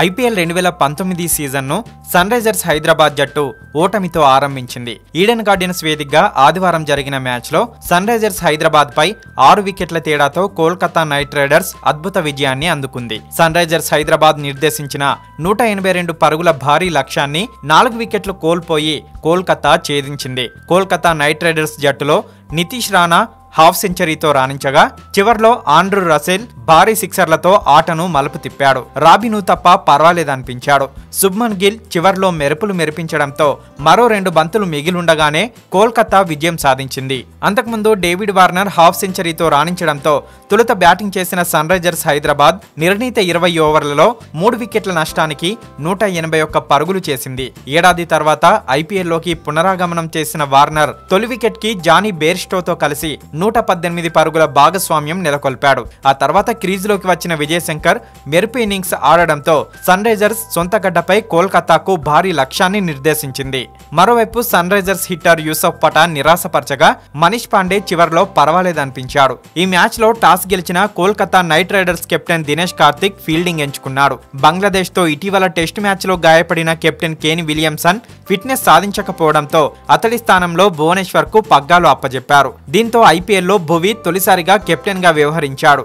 IPL రెండు వేల పంతొమ్మిది సీజన్ను సన్ రైజర్స్ హైదరాబాద్ జట్టు ఓటమితో ఆరంభించింది. ఈడెన్ గార్డెన్స్ వేదికగా ఆదివారం జరిగిన మ్యాచ్లో సన్ రైజర్స్ హైదరాబాద్ పై ఆరు వికెట్ల తేడాతో కోల్కతా నైట్ రైడర్స్ అద్భుత విజయాన్ని అందుకుంది. సన్ రైజర్స్ హైదరాబాద్ నిర్దేశించిన నూట ఎనభై రెండు పరుగుల భారీ లక్ష్యాన్ని నాలుగు వికెట్లు కోల్పోయి కోల్కతా ఛేదించింది. కోల్కతా నైట్ రైడర్స్ జట్టులో నితీష్ రాణా హాఫ్ సెంచరీతో రాణించగా చివర్లో ఆండ్రూ రసెల్ భారీ సిక్సర్లతో ఆటను మలుపు తిప్పాడు. రాబిను తప్ప పర్వాలేదనిపించాడు. శుభ్మన్ గిల్ చివర్లో మెరుపులు మెరిపించడంతో మరో రెండు బంతులు మిగిలుండగానే కోల్కతా విజయం సాధించింది. అంతకుముందు డేవిడ్ వార్నర్ హాఫ్ సెంచరీతో రాణించడంతో తొలుత బ్యాటింగ్ చేసిన సన్ రైజర్స్ హైదరాబాద్ నిర్ణీత ఇరవై ఓవర్లలో మూడు వికెట్ల నష్టానికి నూట ఎనభై ఒక్క పరుగులు చేసింది. ఏడాది తర్వాత ఐపీఎల్లోకి పునరాగమనం చేసిన వార్నర్ తొలి వికెట్కి జానీ బేర్స్టోతో కలిసి నూట పద్దెనిమిది పరుగుల భాగస్వామ్యం నెలకొల్పాడు. ఆ తర్వాత క్రీజులోకి వచ్చిన విజయశంకర్ మెరుపు ఇన్నింగ్స్ ఆడడంతో సన్ రైజర్స్ సొంత గడ్డపై కోల్కతాకు భారీ లక్ష్యాన్ని నిర్దేశించింది. మరోవైపు Sunrisers hitter Yusuf Pathan నిరాశపరచగా మనీష్ పాండే చివర్లో పర్వాలేదనిపించాడు. ఈ మ్యాచ్లో టాస్ గెలిచిన Kolkata knight riders captain Dinesh Karthik fielding ఎంచుకున్నాడు. బంగ్లాదేశ్తో ఇటీవల టెస్ట్ మ్యాచ్లో గాయపడిన కెప్టెన్ కేని విలియమ్సన్ ఫిట్నెస్ సాధించకపోవడంతో అతడి స్థానంలో భువనేశ్వర్కు పగ్గాలు అప్పజెప్పారు. దీంతో ఐపీఎల్లో భువి తొలిసారిగా కెప్టెన్గా వ్యవహరించాడు.